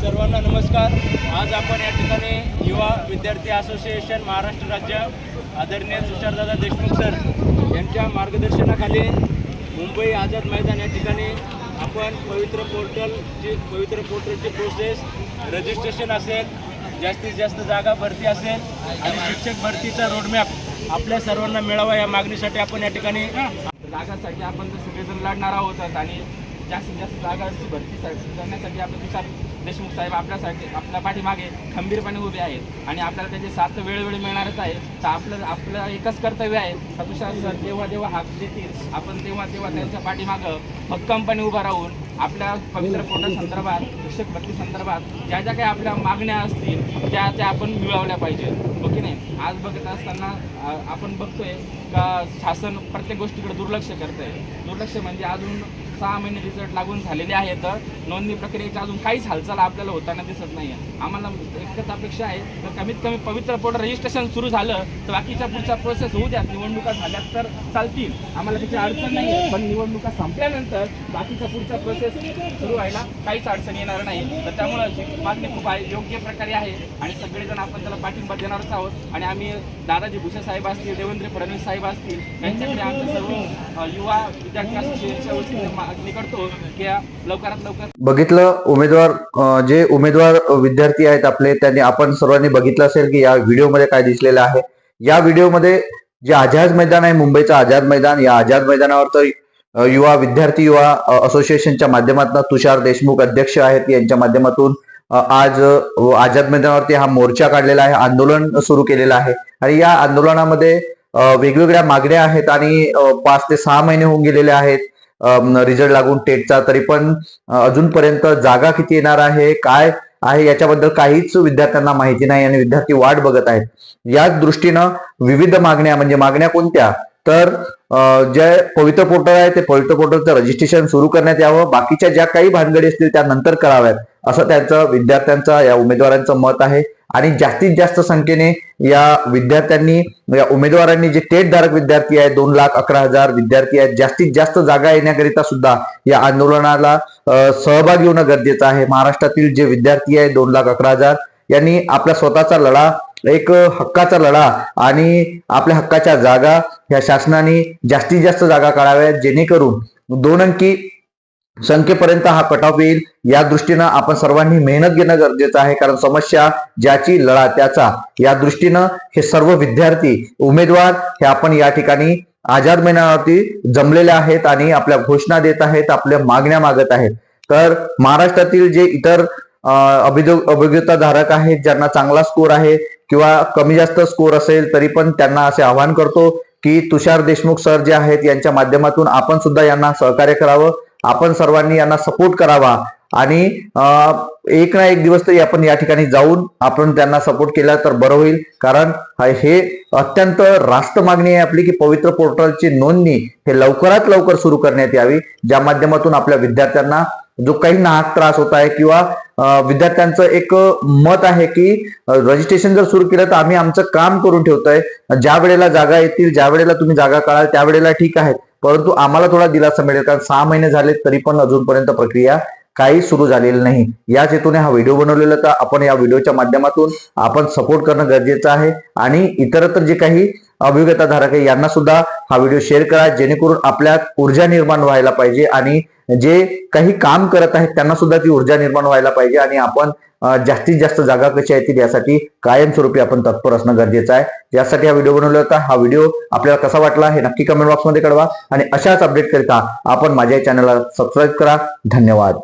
सर्वांना नमस्कार. आज आपण या ठिकाणी युवा विद्यार्थी असोसिएशन महाराष्ट्र राज्य आदरणीय तुषारदादा देशमुख सर यांच्या मार्गदर्शनाखाली मुंबई आझाद मैदान या ठिकाणी आपण पवित्र पोर्टलची पवित्र पोर्टलची प्रोसेस रजिस्ट्रेशन असेल जास्तीत जास्त जागा भरती असेल आणि शिक्षक भरतीचा रोडमॅप आपल्या सर्वांना मिळावा या मागणीसाठी आपण या ठिकाणी जागासाठी आपण तर सगळेजण लढणार आहोतच आणि जास्तीत जास्त जागांची भरती करण्यासाठी आपण विचार देशमुख साहेब आपल्यासाठी आपल्या पाठीमागे खंबीरपणे उभे आहेत आणि आपल्याला त्याचे साथ वेळोवेळी मिळणारच आहे. तर आपलं आपलं एकच कर्तव्य आहे. का तुषार सर जेव्हा जेव्हा हात देतील आपण तेव्हा तेव्हा त्यांच्या पाठीमागं भक्कमपणे उभा राहून आपल्या पवित्र पोटा संदर्भात शिक्षक भरती संदर्भात ज्या ज्या काही आपल्या मागण्या असतील त्या त्या आपण मिळवल्या पाहिजेत हो की नाही? आज बघत असताना आपण बघतोय का शासन प्रत्येक गोष्टीकडे दुर्लक्ष करत आहे दुर्लक्ष म्हणजे अजून सहा महिने रिझल्ट लागून झालेले आहेत. नोंदणी प्रक्रियेची अजून काहीच हालचाल आपल्याला होताना दिसत नाही आहे आम्हाला एकच अपेक्षा आहे तर कमीत कमी पवित्र पोर्टल रजिस्ट्रेशन सुरू झालं तर बाकीच्या पुढच्या प्रोसेस होऊ द्यात. निवडणुका झाल्या तर चालतील. आम्हाला त्याची अडचण नाही आहे पण निवडणुका संपल्यानंतर बाकीच्या पुढच्या प्रोसेस सुरू व्हायला काहीच अडचण येणार नाही. तर त्यामुळं ही मागणी खूप आहे. योग्य प्रकारे आहे. आणि सगळेजण आपण त्याला पाठिंबा देणारच आहोत. आणि आम्ही दादाजी भुसे साहेब असतील देवेंद्र फडणवीस साहेब असतील यांच्याकडे आमच्या सर्व युवा विद्यार्थी असोसिएशनच्या वतीने मागणी करतो की लवकरात लवकर बघितलं उमेदवार जे उमेदवार विद्यार्थी आहेत आपले त्यांनी आपण सर्वांनी बघितलं असेल की या व्हिडिओमध्ये काय दिसलेलं आहे. या व्हिडिओमध्ये जे आझाद मैदान आहे मुंबईचं आझाद मैदान या आझाद मैदानावर तर युवा विद्यार्थी युवा असोसिएशनच्या माध्यमातून तुषार देशमुख अध्यक्ष आहेत यांच्या माध्यमातून आज आझाद मैदानावरती हा मोर्चा काढलेला आहे आंदोलन सुरू केलेलं आहे. आणि या आंदोलनामध्ये वेगवेगळ्या मागण्या आहेत आणि पाच ते सहा महिने होऊन गेलेले आहेत. रिझल्ट लागून टेटचा तरी पण अजूनपर्यंत जागा किती येणार आहे काय आहे याच्याबद्दल काहीच विद्यार्थ्यांना माहिती नाही आणि विद्यार्थी वाट बघत आहेत. याच दृष्टीनं विविध मागण्या म्हणजे मागण्या कोणत्या? तर जे पवित्र पोर्टल आहे ते पवित्र पोर्टलचं रजिस्ट्रेशन सुरू करण्यात यावं. बाकीच्या ज्या काही भानगडी असतील त्या नंतर कराव्यात असं त्यांचं विद्यार्थ्यांचं या उमेदवारांचं मत आहे. आणि जास्तीत जास्त संख्येने या विद्यार्थ्यांनी या उमेदवारांनी जे टेट धारक विद्यार्थी आहेत दोन लाख अकरा हजार विद्यार्थी आहेत जास्तीत जास्त जागा येण्याकरिता सुद्धा या आंदोलनाला सहभागी होणं गरजेचं आहे. महाराष्ट्रातील जे विद्यार्थी आहेत दोन लाख अकरा हजार यांनी आपला स्वतःचा लढा एक हक्काचा लढा आणि आपल्या हक्काच्या जागा ह्या शासनाने जास्तीत जास्त जागा काढाव्यात जेणेकरून दोन अंकी संख्येपर्यंत हा कट ऑफ येईल. या दृष्टीनं आपण सर्वांनी मेहनत घेणं गरजेचं आहे. कारण समस्या ज्याची लढा त्याचा. या दृष्टीनं हे सर्व विद्यार्थी उमेदवार हे आपण या ठिकाणी आझाद मैदानावरती जमलेले आहेत आणि आपल्या घोषणा देत आहेत आपल्या मागण्या मागत आहेत. तर महाराष्ट्रातील जे इतर अभिजो अभिज्ञताधारक आहेत ज्यांना चांगला स्कोर आहे किंवा कमी जास्त स्कोर असेल तरी पण त्यांना असे आवाहन करतो की तुषार देशमुख सर जे आहेत यांच्या माध्यमातून आपण सुद्धा यांना सहकार्य करावं. आपण सर्वांनी यांना सपोर्ट करावा. आणि एक ना एक दिवस तरी आपण या ठिकाणी जाऊन आपण त्यांना सपोर्ट केला तर बरं होईल. कारण हे अत्यंत रास्त मागणी आहे आपली की पवित्र पोर्टलची नोंदणी हे लवकरात लवकर सुरू करण्यात यावी. ज्या माध्यमातून आपल्या विद्यार्थ्यांना जो काही नाहक त्रास होत आहे किंवा विद्यार्थ्यांचं एक मत आहे की रजिस्ट्रेशन जर सुरू केलं तर आम्ही आमचं काम करून ठेवतोय. ज्या वेळेला जागा येतील ज्या वेळेला तुम्ही जागा काढाल त्यावेळेला ठीक आहे. परंतु आम्हाला थोडा दिलासा मिळेल कारण सहा महिने झाले तरी पण अजूनपर्यंत प्रक्रिया काही सुरू झालेली नाही. याच हेतूने हा व्हिडिओ बनवलेला तर आपण या व्हिडिओच्या माध्यमातून आपण सपोर्ट करणं गरजेचं आहे. आणि इतरत्र जे काही अभिज्ञताधारक आहे. यांना सुद्धा हा व्हिडिओ शेअर करा. जेणेकरून आपल्यात ऊर्जा निर्माण व्हायला पाहिजे आणि जे काही काम करत आहेत त्यांना सुद्धा ती ऊर्जा निर्माण व्हायला पाहिजे आणि आपण जास्तीत जास्त जागा कशा येतील यासाठी कायमस्वरूपी आपण तत्पर असणं गरजेचं आहे. यासाठी हा व्हिडिओ बनवला होता. हा व्हिडिओ आपल्याला कसा वाटला हे नक्की कमेंट बॉक्समध्ये कळवा. आणि अशाच अपडेट करिता आपण माझ्या चॅनलला सबस्क्राईब करा. धन्यवाद.